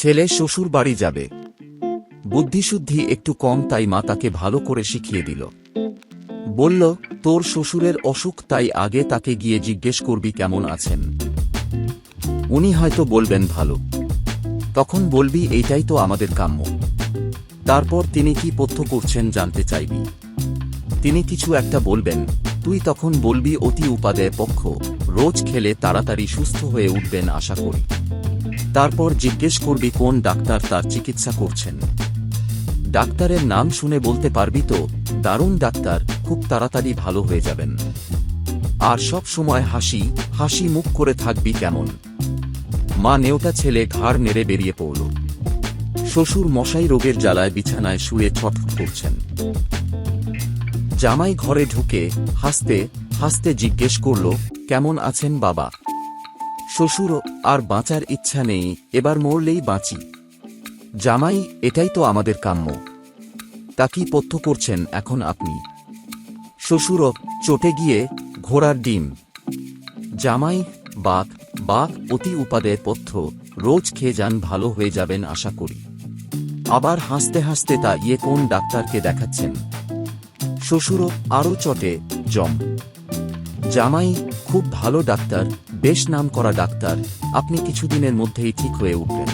ছেলে শ্বশুর বাড়ি যাবে। বুদ্ধিশুদ্ধি একটু কম, তাই মা তাকে ভালো করে শিখিয়ে দিল। বলল, তোর শ্বশুরের অসুখ, তাই আগে তাকে গিয়ে জিজ্ঞেস করবি কেমন আছেন। উনি হয়তো বলবেন ভালো। তখন বলবি, এইটাই তো আমাদের কাম্য। তারপর তিনি কি পথ্য করছেন জানতে চাইবি। তিনি কিছু একটা বলবেন। তুই তখন বলবি, অতি উপাদেয় পক্ষ। রোজ খেলে তাড়াতাড়ি সুস্থ হয়ে উঠবেন, আশা করি। তারপর জিজ্ঞেস করবি কোন ডাক্তার তার চিকিৎসা করছেন। ডাক্তারের নাম শুনে বলতে পারবি তো, দারুণ ডাক্তার, খুব তাড়াতাড়ি ভালো হয়ে যাবেন। আর সব সময় হাসি হাসি মুখ করে থাকবি কেমন। মা নেওটা ছেলে ঘাড় নেড়ে বেরিয়ে পড়ল। শ্বশুর মশাই রোগের জ্বালায় বিছানায় শুয়ে ছটফট করছেন। জামাই ঘরে ঢুকে হাসতে হাসতে জিজ্ঞেস করল, কেমন আছেন বাবা? শ্বশুর আর বাঁচার ইচ্ছা নেই, এবার মরলেই বাঁচি। জামাই, এটাই তো আমাদের কাম্য। তা কি পথ্য করছেন এখন আপনি? শ্বশুরও চটে গিয়ে ঘোড়ার ডিম। জামাই, বাঘ বাঘ অতি উপাদেয় পথ্য, রোজ খেয়ে যান ভালো হয়ে যাবেন আশা করি। আবার হাসতে হাসতে তা ইয়ে কোন ডাক্তারকে দেখাচ্ছেন? শ্বশুরও আরও চটে, জম। জামাই, খুব ভালো ডাক্তার বেশ নাম করা ডাক্তার আপনি কিছুদিনের মধ্যেই ঠিক হয়ে উঠবেন।